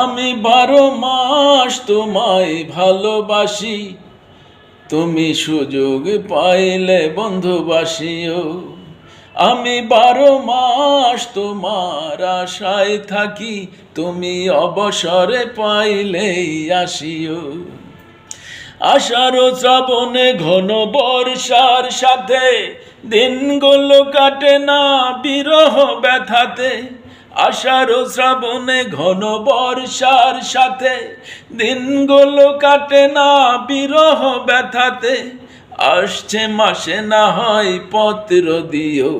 আমি বারো মাস তোমায় ভালোবাসি, তুমি সুযোগ পাইলে বন্ধুবাসিও। আমি বারো মাস তোমার আশায় থাকি, তুমি অবসরে পাইলেই আসিও। আষাঢ় শ্রাবণে ঘন বর্ষার সাথে, দিনগুলো কাটে না বিরহ ব্যথাতে। আষাঢ় শ্রাবণে ঘন বর্ষার সাথে দিনগুলো কাটে না বিরহ ব্যথাতে। আসছে মাসে না হয় পত্র দিও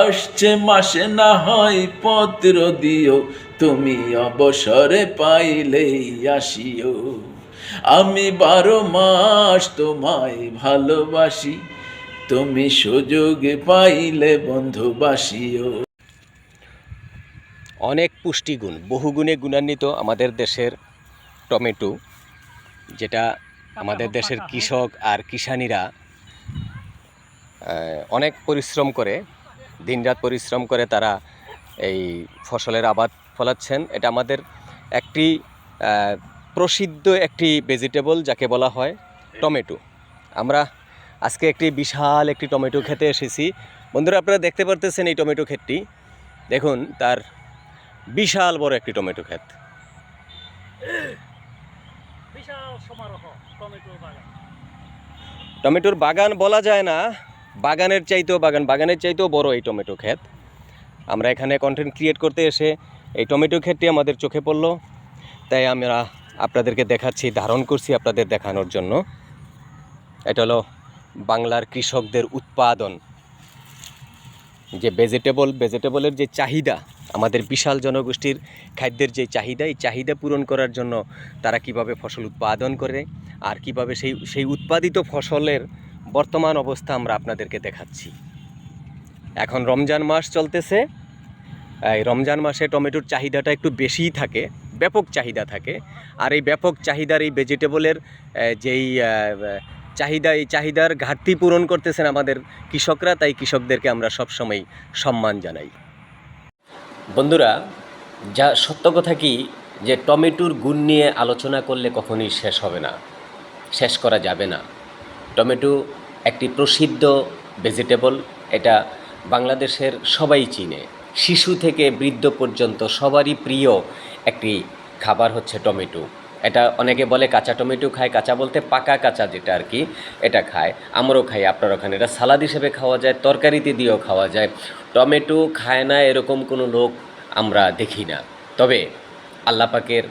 আসছে মাসে না হয় পত্র দিও তুমি অবসরে পাইলেই আসিও। আমি বারো মাস তোমায় ভালোবাসি, তুমি সুযোগ পাইলে বন্ধুবাসিও। অনেক পুষ্টিগুণ, বহুগুণে গুণান্বিত আমাদের দেশের টমেটো, যেটা আমাদের দেশের কৃষক আর কিষানীরা অনেক পরিশ্রম করে, দিনরাত পরিশ্রম করে তারা এই ফসলের আবাদ ফলাচ্ছেন। এটা আমাদের একটি প্রসিদ্ধ একটি ভেজিটেবল যাকে বলা হয় টমেটো। আমরা আজকে একটি বিশাল একটি টমেটো খেতে এসেছি। বন্ধুরা, আপনারা দেখতে পারতেছেন এই টমেটো ক্ষেতটি। দেখুন, তার বিশাল বড় একটি টমেটো ক্ষেত। টমেটোর বাগান। টমেটোর বাগান বলা যায় না বাগানের চাইতেও বাগান বাগানের চাইতেও বড় এই টমেটো ক্ষেত। আমরা এখানে কন্টেন্ট ক্রিয়েট করতে এসে এই টমেটো ক্ষেতটি আমাদের চোখে পড়ল। তাই আমরা আপনাদেরকে দেখাচ্ছি ধারণ করছি আপনাদের দেখানোর জন্য। এটা হলো বাংলার কৃষকদের উৎপাদন। যে ভেজিটেবল ভেজিটেবলের যে চাহিদা, আমাদের বিশাল জনগোষ্ঠীর খাদ্যের যে চাহিদা, এই চাহিদা পূরণ করার জন্য তারা কীভাবে ফসল উৎপাদন করে আর কীভাবে সেই সেই উৎপাদিত ফসলের বর্তমান অবস্থা আমরা আপনাদেরকে দেখাচ্ছি। এখন রমজান মাস চলতেছে। এই রমজান মাসে টমেটোর চাহিদাটা একটু বেশিই থাকে, ব্যাপক চাহিদা থাকে। আর এই ব্যাপক চাহিদার এই ভেজিটেবলের যেই চাহিদা, এই চাহিদার ঘাটতি পূরণ করতেছেন আমাদের কৃষকরা, তাই কৃষকদেরকে আমরা সবসময় সম্মান জানাই। বন্ধুরা, যা সত্য কথা কি যে টমেটোর গুণ নিয়ে আলোচনা করলে কখনোই শেষ হবে না, শেষ করা যাবে না। টমেটো একটি প্রসিদ্ধ ভেজিটেবল এটা বাংলাদেশের সবাই চিনে। শিশু থেকে বৃদ্ধ পর্যন্ত সবারই প্রিয় একটি খাবার হচ্ছে টমেটো। এটা অনেকে বলে কাঁচা টমেটো খায়, কাঁচা বলতে পাকা কাঁচা যেটা আর কি, এটা খায়। আমরাও খাই আপনার ওখানে এটা সালাদ হিসেবে খাওয়া যায়, তরকারিতে দিয়েও খাওয়া যায়। টমেটো খায় না এরকম কোনো লোক আমরা দেখি না। তবে আল্লাপাকের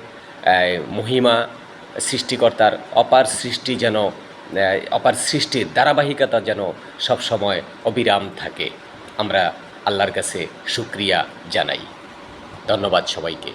মহিমা সৃষ্টিকর্তার অপার সৃষ্টি যেন অপার সৃষ্টির ধারাবাহিকতা যেন সব সময় অবিরাম থাকে। আমরা আল্লাহর কাছে শুক্রিয়া জানাই। ধন্যবাদ সবাইকে।